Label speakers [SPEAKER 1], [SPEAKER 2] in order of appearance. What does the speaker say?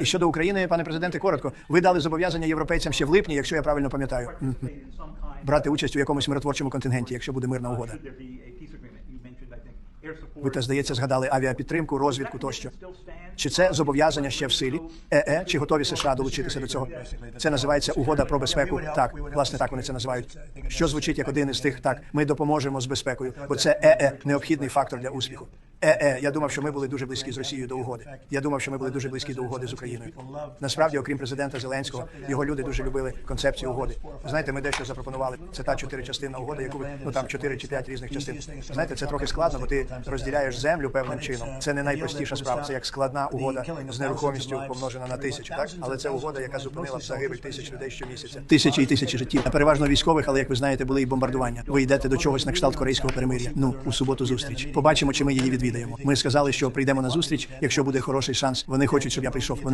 [SPEAKER 1] І щодо України, пане президенте, коротко, ви дали зобов'язання європейцям ще в липні, якщо я правильно пам'ятаю, брати участь у якомусь миротворчому контингенті, якщо буде мирна угода. Ви те здається, згадали авіапідтримку, розвідку тощо. Чи це зобов'язання ще в силі? ЕЕ, чи готові США долучитися до цього? Це називається угода про безпеку. Так, власне, так вони це називають. Що звучить як один із тих так. Ми допоможемо з безпекою, бо це ЕЕ необхідний фактор для успіху. ЕЕ, я думав, що ми були дуже близькі з Росією до угоди. Я думав, що ми були дуже близькі до угоди з Україною. Насправді, окрім президента Зеленського, його люди дуже любили концепцію угоди. Знаєте, ми дещо запропонували. Це та чотиричастинна угода, яку ви ну там чотири чи п'ять різних частин. Знаєте, це трохи складно, бо ти розділяєш землю певним чином. Це не найпростіша справа. Це як складна угода з нерухомістю помножена на тисячу. Так, але це угода, яка зупинила загибель тисяч людей щомісяця. Тисячі і тисячі життів. Переважно військових, але як ви знаєте, були і бомбардування. Ви йдете до чогось на кшталт корейського перемир'я. Ну у суботу зустріч. Побачимо, чи ми її відвідаємо. Ми сказали, що прийдемо на зустріч, якщо буде хороший шанс. Вони хочуть, щоб я прийшов. Вони